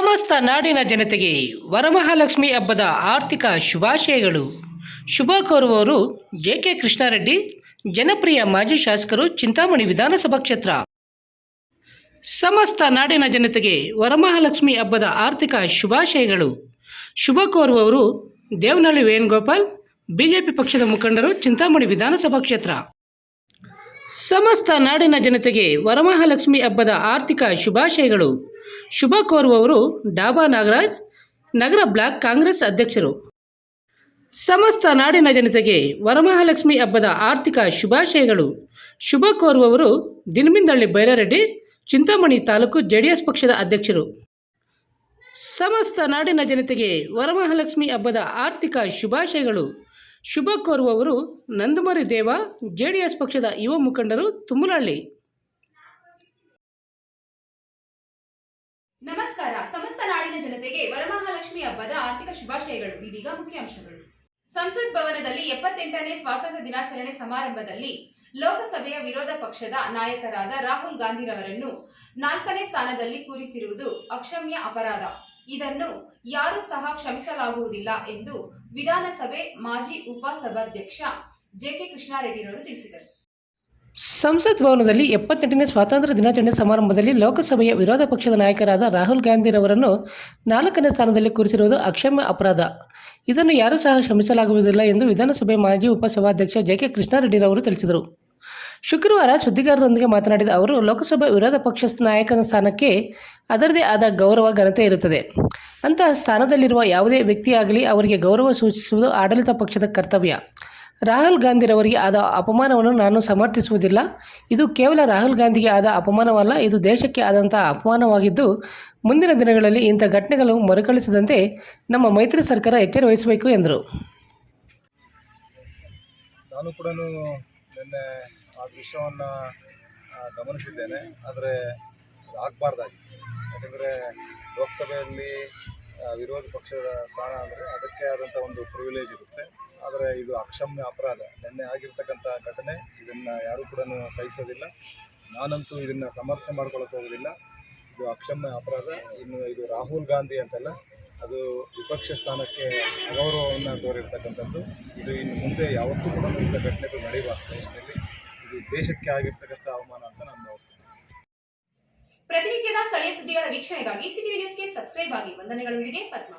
ಸಮಸ್ತ ನಾಡಿನ ಜನತೆಗೆ ವರಮಹಾಲಕ್ಷ್ಮಿ ಹಬ್ಬದ ಆರ್ಥಿಕ ಶುಭಾಶಯಗಳು. ಶುಭ ಕೋರುವವರು ಜೆ ಕೆ ಕೃಷ್ಣಾರೆಡ್ಡಿ, ಜನಪ್ರಿಯ ಮಾಜಿ ಶಾಸಕರು ಚಿಂತಾಮಣಿ ವಿಧಾನಸಭಾ ಕ್ಷೇತ್ರ. ಸಮಸ್ತ ನಾಡಿನ ಜನತೆಗೆ ವರಮಹಾಲಕ್ಷ್ಮಿ ಹಬ್ಬದ ಆರ್ಥಿಕ ಶುಭಾಶಯಗಳು. ಶುಭ ಕೋರುವವರು ದೇವನಹಳ್ಳಿ ವೇಣುಗೋಪಾಲ್, ಬಿಜೆಪಿ ಪಕ್ಷದ ಮುಖಂಡರು ಚಿಂತಾಮಣಿ ವಿಧಾನಸಭಾ ಕ್ಷೇತ್ರ. ಸಮಸ್ತ ನಾಡಿನ ಜನತೆಗೆ ವರಮಹಾಲಕ್ಷ್ಮಿ ಹಬ್ಬದ ಆರ್ಥಿಕ ಶುಭಾಶಯಗಳು. ಶುಭ ಕೋರುವವರು ಡಾಬಾ ನಾಗರಾಜ್, ನಗರ ಬ್ಲಾಕ್ ಕಾಂಗ್ರೆಸ್ ಅಧ್ಯಕ್ಷರು. ಸಮಸ್ತ ನಾಡಿನ ಜನತೆಗೆ ವರಮಹಾಲಕ್ಷ್ಮಿ ಹಬ್ಬದ ಆರ್ಥಿಕ ಶುಭಾಶಯಗಳು. ಶುಭ ಕೋರುವವರು ದಿನಮಿಂದಳ್ಳಿ ಬೈರಾರೆಡ್ಡಿ, ಚಿಂತಾಮಣಿ ತಾಲೂಕು ಜೆಡಿಎಸ್ ಪಕ್ಷದ ಅಧ್ಯಕ್ಷರು. ಸಮಸ್ತ ನಾಡಿನ ಜನತೆಗೆ ವರಮಹಾಲಕ್ಷ್ಮಿ ಹಬ್ಬದ ಆರ್ಥಿಕ ಶುಭಾಶಯಗಳು. ಶುಭ ಕೋರುವವರು ನಂದಮರಿ ದೇವ, ಜೆಡಿಎಸ್ ಪಕ್ಷದ ಯುವ ಮುಖಂಡರು ತುಮ್ಮಲಹಳ್ಳಿ ನಮಸ್ಕಾರ. ಸಮಸ್ತ ನಾಡಿನ ಜನತೆಗೆ ವರಮಹಾಲಕ್ಷ್ಮಿ ಹಬ್ಬದ ಆರ್ಥಿಕ ಶುಭಾಶಯಗಳು. ಇದೀಗ ಮುಖ್ಯಾಂಶಗಳು. ಸಂಸತ್ ಭವನದಲ್ಲಿ ಎಪ್ಪತ್ತೆಂಟನೇ ಸ್ವಾತಂತ್ರ್ಯ ದಿನಾಚರಣೆ ಸಮಾರಂಭದಲ್ಲಿ ಲೋಕಸಭೆಯ ವಿರೋಧ ಪಕ್ಷದ ನಾಯಕರಾದ ರಾಹುಲ್ ಗಾಂಧಿರವರನ್ನು ನಾಲ್ಕನೇ ಸ್ಥಾನದಲ್ಲಿ ಕೂರಿಸಿರುವುದು ಅಕ್ಷಮ್ಯ ಅಪರಾಧ. ಇದನ್ನು ಯಾರೂ ಸಹ ಕ್ಷಮಿಸಲಾಗುವುದಿಲ್ಲ ಎಂದು ವಿಧಾನಸಭೆ ಮಾಜಿ ಉಪಸಭಾಧ್ಯಕ್ಷ ಜೆಕೆ ಕೃಷ್ಣಾರೆಡ್ಡಿರವರು ತಿಳಿಸಿದರು. ಸಂಸತ್ ಭವನದಲ್ಲಿ ಎಪ್ಪತ್ತೆಂಟನೇ ಸ್ವಾತಂತ್ರ್ಯ ದಿನಾಚರಣೆ ಸಮಾರಂಭದಲ್ಲಿ ಲೋಕಸಭೆಯ ವಿರೋಧ ಪಕ್ಷದ ನಾಯಕರಾದ ರಾಹುಲ್ ಗಾಂಧಿರವರನ್ನು ನಾಲ್ಕನೇ ಸ್ಥಾನದಲ್ಲಿ ಕೂರಿಸಿರುವುದು ಅಕ್ಷಮ್ಯ ಅಪರಾಧ. ಇದನ್ನು ಯಾರೂ ಸಹ ಕ್ಷಮಿಸಲಾಗುವುದಿಲ್ಲ ಎಂದು ವಿಧಾನಸಭೆ ಮಾಜಿ ಉಪಸಭಾಧ್ಯಕ್ಷ ಜೆ ಕೆ ಕೃಷ್ಣಾರೆಡ್ಡಿರವರು ತಿಳಿಸಿದರು. ಶುಕ್ರವಾರ ಸುದ್ದಿಗಾರರೊಂದಿಗೆ ಮಾತನಾಡಿದ ಅವರು, ಲೋಕಸಭೆ ವಿರೋಧ ಪಕ್ಷ ನಾಯಕನ ಸ್ಥಾನಕ್ಕೆ ಅದರದೇ ಆದ ಗೌರವ, ಘನತೆ ಇರುತ್ತದೆ. ಅಂತಹ ಸ್ಥಾನದಲ್ಲಿರುವ ಯಾವುದೇ ವ್ಯಕ್ತಿಯಾಗಲಿ ಅವರಿಗೆ ಗೌರವ ಸೂಚಿಸುವುದು ಆಡಳಿತ ಪಕ್ಷದ ಕರ್ತವ್ಯ. ರಾಹುಲ್ ಗಾಂಧಿರವರಿಗೆ ಆದ ಅಪಮಾನವನ್ನು ನಾನು ಸಮರ್ಥಿಸುವುದಿಲ್ಲ. ಇದು ಕೇವಲ ರಾಹುಲ್ ಗಾಂಧಿಗೆ ಆದ ಅಪಮಾನವಲ್ಲ, ಇದು ದೇಶಕ್ಕೆ ಆದಂತಹ ಅಪಮಾನವಾಗಿದ್ದು, ಮುಂದಿನ ದಿನಗಳಲ್ಲಿ ಇಂಥ ಘಟನೆಗಳು ಮರುಕಳಿಸದಂತೆ ನಮ್ಮ ಮೈತ್ರಿ ಸರ್ಕಾರ ಎಚ್ಚರ ವಹಿಸಬೇಕು ಎಂದರು. ನಿನ್ನೆ ಆ ದೃಶ್ಯವನ್ನು ಗಮನಿಸಿದ್ದೇನೆ. ಆದರೆ ಆಗಬಾರ್ದಾಗಿತ್ತು. ಯಾಕಂದರೆ ಲೋಕಸಭೆಯಲ್ಲಿ ವಿರೋಧ ಪಕ್ಷದ ಸ್ಥಾನ ಅಂದರೆ ಅದಕ್ಕೆ ಆದಂಥ ಒಂದು ಪ್ರಿವಿಲೇಜ್ ಇರುತ್ತೆ. ಆದರೆ ಇದು ಅಕ್ಷಮ್ಯ ಅಪರಾಧ. ನಿನ್ನೆ ಆಗಿರ್ತಕ್ಕಂಥ ಘಟನೆ, ಇದನ್ನು ಯಾರೂ ಕೂಡ ಸಹಿಸೋದಿಲ್ಲ. ನಾನಂತೂ ಇದನ್ನು ಸಮರ್ಥನೆ ಮಾಡ್ಕೊಳ್ಳೋಕೆ ಹೋಗೋದಿಲ್ಲ. ಇದು ಅಕ್ಷಮ್ಯ ಅಪರಾಧ. ಇನ್ನು ಇದು ರಾಹುಲ್ ಗಾಂಧಿ ಅಂತಲ್ಲ ಅದು ವಿಪಕ್ಷ ಸ್ಥಾನಕ್ಕೆ ಅಗೌರವವನ್ನು ತೋರಿರ್ತಕ್ಕಂಥದ್ದು. ಇದು ಇನ್ನು ಮುಂದೆ ಯಾವತ್ತೂ ಕೂಡ ಇಂಥ ಘಟನೆಗಳು ನಡೆಯುವ ದೇಶದಲ್ಲಿ. ಇದು ದೇಶಕ್ಕೆ ಆಗಿರ್ತಕ್ಕಂಥ ಅವಮಾನ ಅಂತ ನಾನು ಭಾವಿಸ್ತೇನೆ. ಪ್ರತಿನಿತ್ಯದ ಸ್ಥಳೀಯ ಸುದ್ದಿಗಳ ವೀಕ್ಷಣೆಗಾಗಿ ಸಿಟಿ ನ್ಯೂಸ್ಗೆ ಸಬ್ಸ್ಕ್ರೈಬ್ ಆಗಿ ವಂದನೆಗಳೊಂದಿಗೆ ಪದ್ಮ.